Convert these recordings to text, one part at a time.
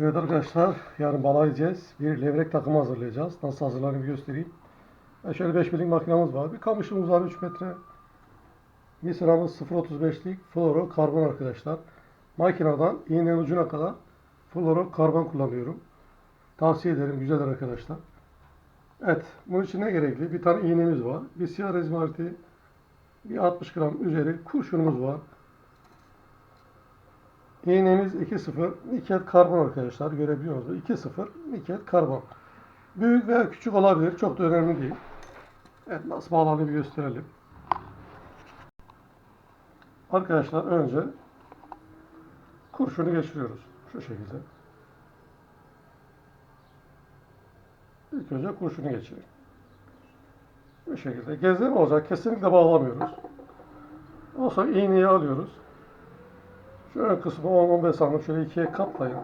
Evet arkadaşlar, yarın balığa gideceğiz. Bir levrek takımı hazırlayacağız. Nasıl hazırlanır bir göstereyim. E şöyle 5 milim makinamız var. Bir kamışımız var 3 metre. Misiramız 0.35'lik fluoro karbon arkadaşlar. Makineden iğnenin ucuna kadar fluoro karbon kullanıyorum. Tavsiye ederim, güzeldir arkadaşlar. Evet, bunun için ne gerekli? Bir tane iğnemiz var. Bir siyah rezmariti, bir 60 gram üzeri kurşunumuz var. İğnemiz 2.0 nikel karbon arkadaşlar görebiliyorsunuz. 2.0 nikel karbon. Büyük veya küçük olabilir. Çok da önemli değil. Evet nasıl bağlandığını bir gösterelim. Arkadaşlar önce kurşunu geçiriyoruz. Şu şekilde. İlk önce kurşunu geçirin. Bu şekilde. Gezdirme olacak. Kesinlikle bağlamıyoruz. Ondan sonra iğneyi alıyoruz. Şu ön kısmı 10-15 santim şöyle ikiye katlayın.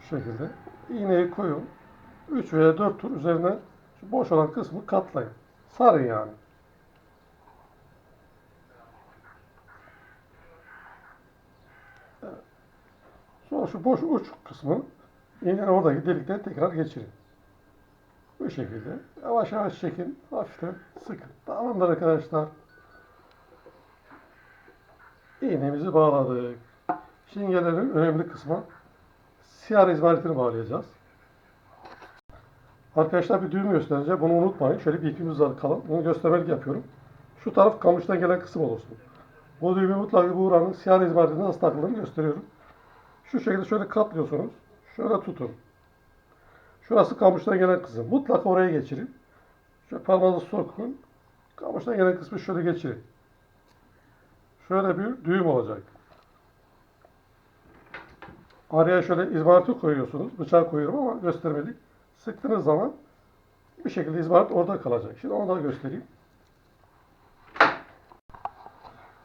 Şu şekilde. İğneyi koyun. 3 veya 4 tur üzerine şu boş olan kısmı katlayın. Sarın yani. Evet. Sonra şu boş uç kısmı iğnenin oradaki delikten tekrar geçirin. Bu şekilde. Yavaş yavaş çekin. Hafiften sıkın. Tamamdır arkadaşlar. İğnemizi bağladık. Şimdi gelelim önemli kısma. Siyah izmaritini bağlayacağız. Arkadaşlar bir düğüm göstereceğim. Bunu unutmayın. Şöyle bir ipimiz var kalın. Bunu göstermelik yapıyorum. Şu taraf kamıştan gelen kısım olsun. Bu düğümü mutlaka bu uğranın siyah izmaritine nasıl takıldığını gösteriyorum. Şu şekilde şöyle katlıyorsunuz. Şöyle tutun. Şurası kamıştan gelen kısım. Mutlaka oraya geçirin. Şöyle parmağınızı sokun. Kamıştan gelen kısmı şöyle geçirin. Şöyle bir düğüm olacak. Araya şöyle izmariti koyuyorsunuz. Bıçağı koyuyorum ama göstermelik. Sıktığınız zaman bir şekilde izmarit orada kalacak. Şimdi onu da göstereyim.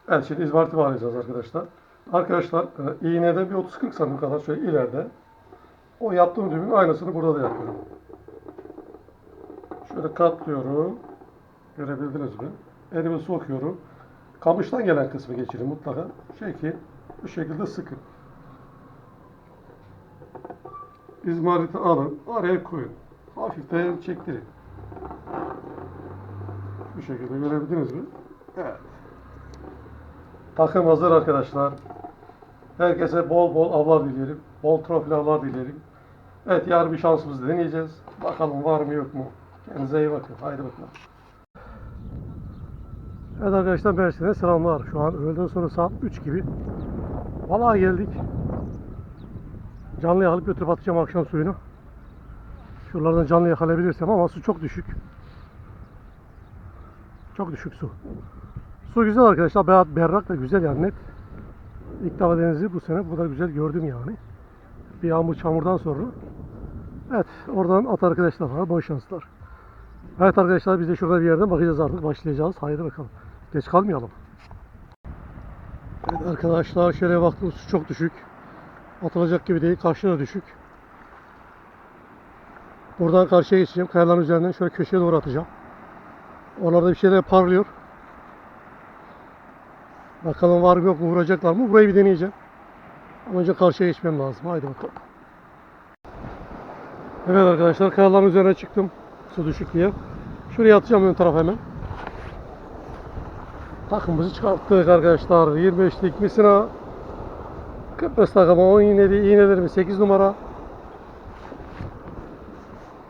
Evet şimdi izmariti bağlayacağız arkadaşlar. Arkadaşlar e, iğneden bir 30-40 santim kadar şöyle ileride o yaptığım düğümün aynısını burada da yapıyorum. Şöyle katlıyorum. Görebildiniz mi? Elimi sokuyorum. Kamıştan gelen kısmı geçirin mutlaka. Şey ki bu şekilde sıkın. İzmariti alın. Araya koyun. Hafiften çektirin. Bu şekilde görebildiniz mi? Evet. Takım hazır arkadaşlar. Herkese bol bol avlar dilerim. Bol trofili avlar dilerim. Evet yarın bir şansımızı deneyeceğiz. Bakalım var mı yok mu? Kendinize iyi bakın. Haydi bakalım. Evet arkadaşlar Mersin'e selamlar. Şu an öğleden sonra saat 3 gibi. Balığa geldik. Canlı alıp götürüp atacağım akşam suyunu. Şuralardan canlı yakalayabilirsem ama su çok düşük. Çok düşük su. Su güzel arkadaşlar. Beyaz, berrak da güzel yani net. İlk defa denizi bu sene bu kadar güzel gördüm yani. Bir yağmur çamurdan sonra. Evet oradan at arkadaşlar var. Boş şanslar. Evet arkadaşlar biz de şurada bir yerden bakacağız artık. Başlayacağız. Haydi bakalım. Geç kalmayalım. Evet arkadaşlar şöyle baktım su çok düşük. Atılacak gibi değil. Karşı da düşük. Buradan karşıya geçeceğim. Kayaların üzerinden şöyle köşeye doğru atacağım. Oralarda bir şeyler parlıyor. Bakalım var mı yok mu vuracaklar mı? Burayı bir deneyeceğim. Ama önce karşıya geçmem lazım. Haydi bakalım. Evet arkadaşlar kayaların üzerine çıktım. Su düşük diye. Şuraya atacağım ön taraf hemen. Takımımızı çıkarttık arkadaşlar. 25'lik misina. Kıbrıs takımı 10 iğneli iğnelerimiz 8 numara.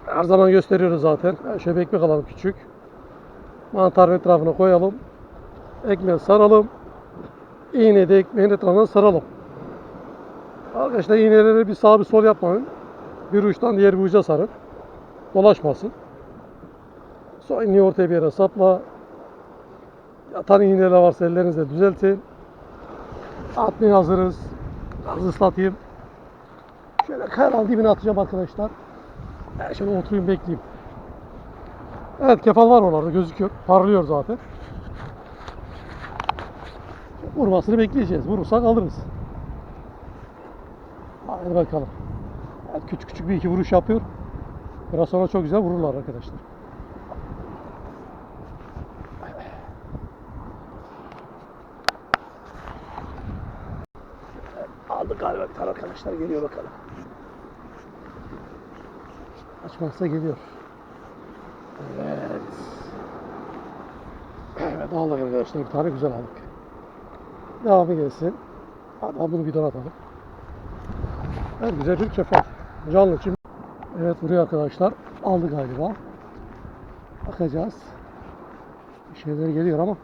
Her zaman gösteriyoruz zaten. Şöyle bir ekmek alalım küçük. Mantarın etrafına koyalım. Ekmeği saralım. İğneyi de ekmeğin etrafına saralım. Arkadaşlar iğneleri bir sağ bir sol yapmayın. Bir uçtan diğer bir uca sarın. Dolaşmasın. Sonra iğneyi ortaya bir yere sapla. Yatan iğneler varsa ellerinizle düzeltin. Atmaya hazırız. Az ıslatayım. Şöyle kayalan dibine atacağım arkadaşlar. Ben şöyle oturayım bekleyeyim. Evet kefal var onlarda gözüküyor. Parlıyor zaten. Vurmasını bekleyeceğiz. Vurursak alırız. Hadi bakalım. Evet, küçük küçük bir iki vuruş yapıyor. Biraz sonra çok güzel vururlar arkadaşlar. Aldık galiba bir tane arkadaşlar geliyor bakalım. Açmazsa geliyor. Evet. Evet aldık arkadaşlar bir tane güzel aldık. Devamı gelsin. Hadi bunu bir atalım. Evet güzel bir kefal. Canlı için. Evet buraya arkadaşlar aldı galiba. Bakacağız. Bir şeyler geliyor ama.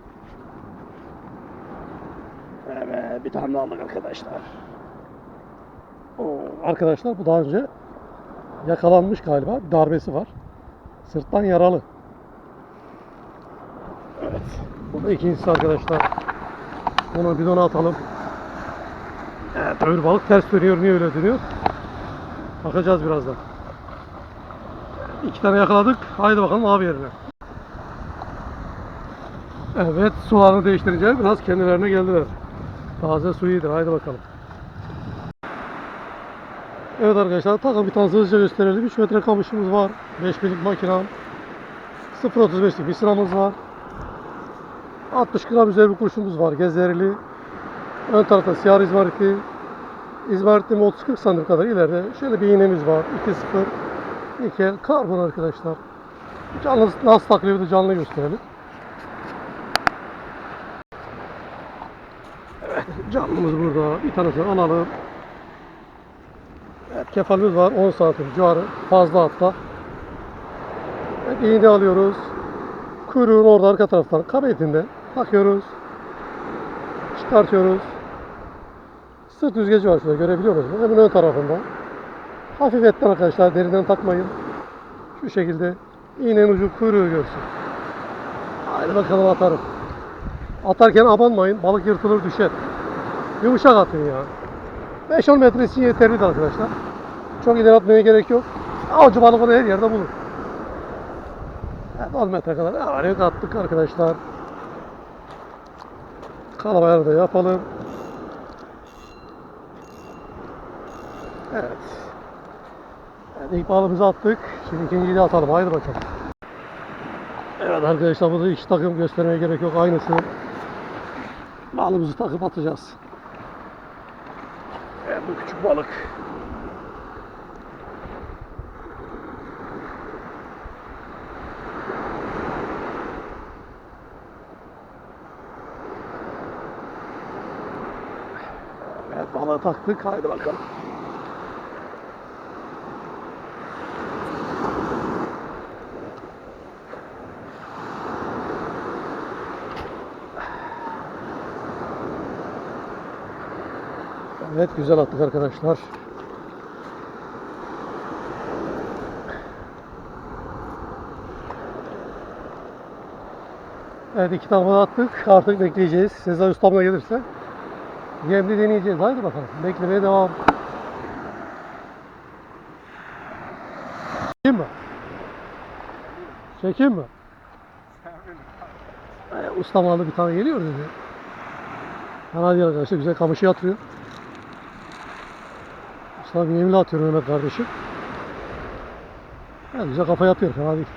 Evet bir tane daha aldık arkadaşlar. Arkadaşlar bu daha önce yakalanmış galiba. Darbesi var. Sırttan yaralı. Evet. Bu da ikincisi arkadaşlar. Bunu bidona atalım. Evet öbür balık ters dönüyor. Niye öyle dönüyor? Bakacağız birazdan. İki tane yakaladık. Haydi bakalım abi yerine. Evet sularını değiştirince biraz kendilerine geldiler. Taze su iyidir. Haydi bakalım. Evet arkadaşlar takım bir tane hızlıca gösterelim. 3 metre kamışımız var. 5 binlik makinam. 0.35'lik bir sıramız var. 60 gram üzeri bir kurşumuz var. Gezerili. Ön tarafta siyah izmariti. İzmarit'te 30-40 santim kadar ileride. Şöyle bir iğnemiz var. 2.0 nikel karbon arkadaşlar. Canlı nasıl takılıyor canlı gösterelim. Evet canlımız burada. Bir tanesini alalım. Kefalimiz var 10 santim civarı fazla hatta. Evet, iğne alıyoruz. Kuyruğun orada arka taraftan kabetinde takıyoruz. Çıkartıyoruz. Sırt yüzgeci var şurada görebiliyor musunuz? Hemen ön tarafında. Hafif etten arkadaşlar deriden takmayın. Şu şekilde iğnenin ucu kuyruğu görsün. Haydi bakalım atarım. Atarken abanmayın. Balık yırtılır düşer. Yumuşak atın ya. 5-10 metre için yeterlidir arkadaşlar. Çok ileri atmaya gerek yok. Avcı balık onu her yerde bulur. Evet 10 metre kadar avaret attık arkadaşlar. Kalabayarı da yapalım. Evet. Evet ilk balımızı attık. Şimdi ikinciyi de atalım. Haydi bakalım. Evet arkadaşlar burada iki takım göstermeye gerek yok. Aynısı. Balımızı takıp atacağız. Evet bu küçük balık. Balığı taktık. Haydi bakalım. Evet güzel attık arkadaşlar. Evet iki tane attık. Artık bekleyeceğiz. Sezai ustamla gelirse yemli deneyeceğiz. Haydi bakalım. Beklemeye devam. Çekeyim mi? Çekeyim mi? Ee, ustam aldı bir tane geliyor dedi. Fena değil arkadaşlar. Güzel kamışı yatırıyor. Ustam yemli atıyor Mehmet kardeşim. Evet, güzel kafa yapıyor. Fena değil.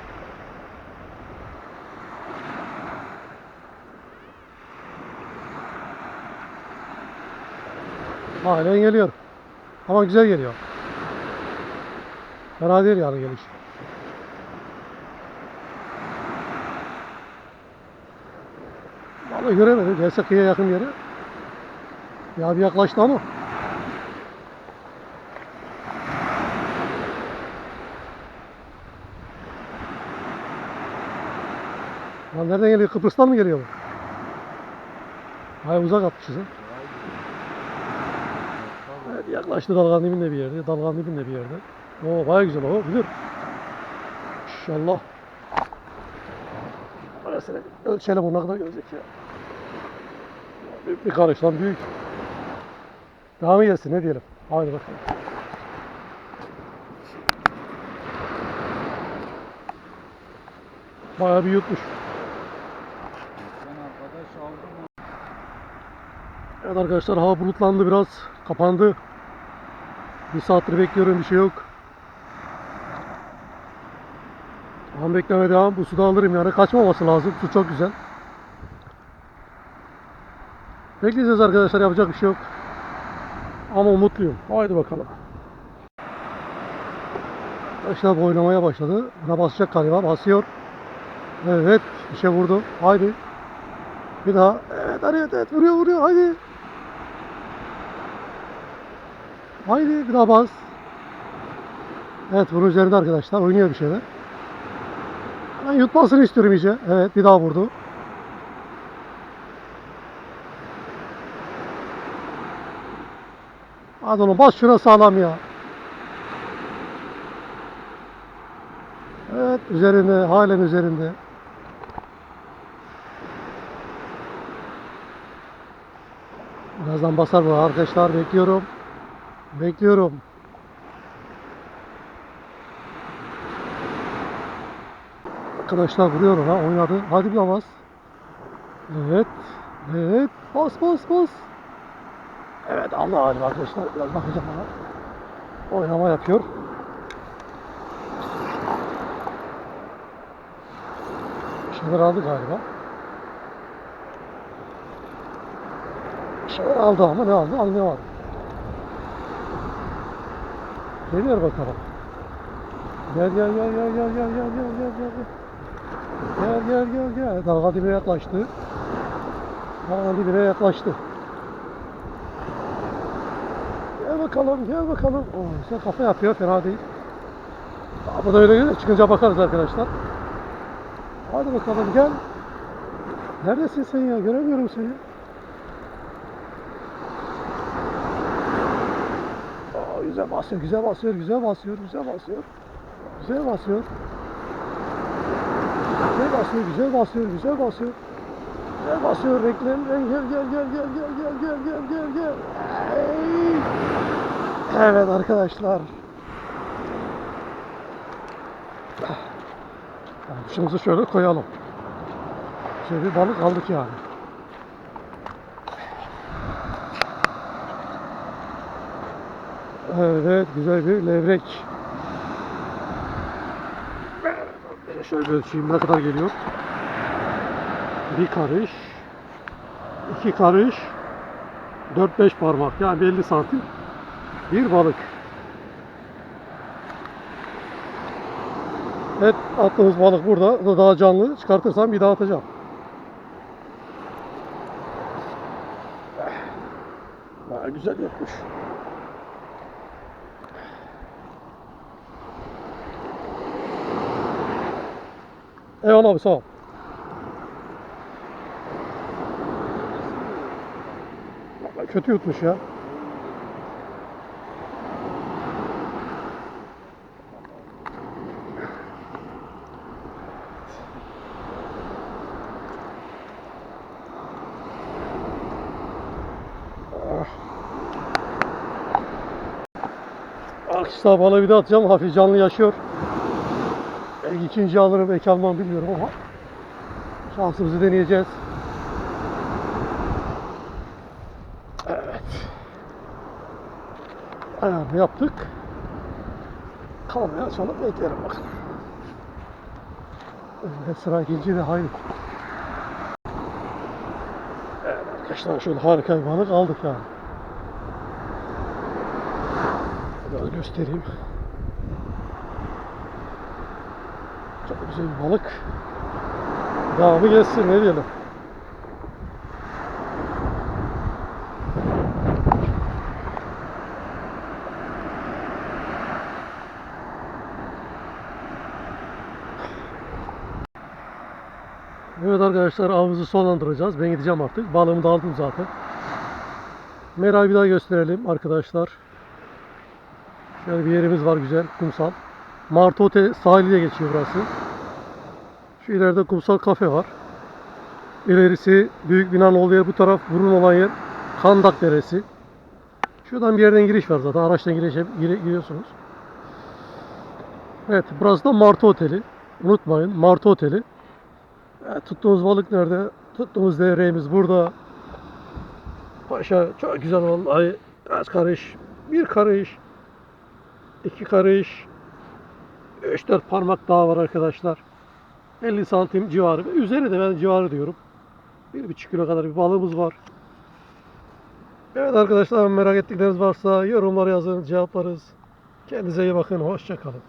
Halen geliyor. Ama güzel geliyor. Fena değil yani geliş. Vallahi göremedim. Gelse kıyıya yakın yere. Ya bir yaklaştı ama. Lan nereden geliyor? Kıbrıs'tan mı geliyor bu? Hayır uzak atmışız ha. Yaklaştı dalganın dibinde bir yerde. Dalganın dibinde bir yerde. Oo baya güzel o. Bilir. İnşallah. Orasını ölçelim o ne kadar gelecek ya. Bir, bir karış lan büyük. Daha mı gelsin ne diyelim. Haydi bakalım. Bayağı bir yutmuş. Evet arkadaşlar hava bulutlandı biraz. Kapandı. Bir saattir bekliyorum bir şey yok. An bekleme devam. Bu suda alırım yani. Kaçmaması lazım. Su çok güzel. Bekleyeceğiz arkadaşlar. Yapacak bir şey yok. Ama umutluyum. Haydi bakalım. Arkadaşlar oynamaya başladı. Buna basacak galiba. Basıyor. Evet. Bir şey vurdu. Haydi. Bir daha. Evet, evet, evet. Vuruyor, vuruyor. Haydi. Haydi. Bas. Evet, bunun üzerinde arkadaşlar. Oynuyor bir şeyler. Ben yutmasını istiyorum iyice. Evet, bir daha vurdu. Hadi oğlum bas şuna sağlam ya. Evet üzerinde halen üzerinde. Birazdan basar bu arkadaşlar bekliyorum. Bekliyorum. Arkadaşlar vuruyor ona oynadı. Hadi bir bas. Evet. Evet. Bas bas bas. Evet aldı galiba arkadaşlar. Biraz bakacağım ona. Oynama yapıyor. Bir şeyler aldı galiba. Bir şeyler aldı ama ne aldı anlayamadım. Geliyor bakalım. Gel gel gel gel gel gel gel gel gel gel gel. Gel gel gel gel. Dalga dibine yaklaştı. Dalga dibine yaklaştı. Gel bakalım, gel bakalım. Oo, sen kafa yapıyor, fena değil. Bu da öyle gelir, çıkınca bakarız arkadaşlar. Hadi bakalım gel. Neredesin sen ya? Göremiyorum seni. Güzel basıyor, güzel basıyor, güzel basıyor, güzel basıyor. Güzel basıyor. Güzel basıyor, güzel basıyor, güzel basıyor. Güzel basıyor, reklam, gel gel gel gel gel gel gel gel gel gel. Evet arkadaşlar. Kuşumuzu şöyle koyalım. Şöyle bir balık aldık yani. Evet güzel bir levrek. Şöyle ölçeyim ne kadar geliyor. Bir karış, iki karış, 4-5 parmak yani 50 santim bir balık. Evet attığımız balık burada. Bu da daha canlı. Çıkartırsam bir daha atacağım. Baya güzel yapmış. Eyvallah abi sağ ol. Kötü yutmuş ya. Akışta balığı bir de atacağım. Hafif canlı yaşıyor. Belki ikinci alırım, belki almam bilmiyorum ama şansımızı deneyeceğiz. Evet. Ayarını yaptık. Kalmaya çalıp beklerim bakalım. Evet, sıra ikinci de haydi. Evet arkadaşlar şöyle harika bir balık aldık yani. Biraz göstereyim. Güzel bir balık. Devamı gelsin ne diyelim. Evet arkadaşlar avımızı sonlandıracağız. Ben gideceğim artık. Balığımı da aldım zaten. Merayı bir daha gösterelim arkadaşlar. Şöyle bir yerimiz var güzel, kumsal. Martote sahili diye geçiyor burası. Şu ileride kumsal kafe var. İlerisi büyük binanın olduğu yer, bu taraf burun olan yer Kandak Deresi. Şuradan bir yerden giriş var zaten. Araçtan girişe, gire- giriyorsunuz. Evet, burası da Martı Oteli. Unutmayın, Martı Oteli. Evet, tuttuğumuz balık nerede? Tuttuğumuz devreğimiz burada. Paşa çok güzel vallahi. Kaç karış? Bir karış. iki karış. 3-4 parmak daha var arkadaşlar. 50 santim civarı. Üzeri de ben civarı diyorum. 1,5 kilo kadar bir balığımız var. Evet arkadaşlar merak ettikleriniz varsa yorumlara yazın cevaplarız. Kendinize iyi bakın. Hoşçakalın.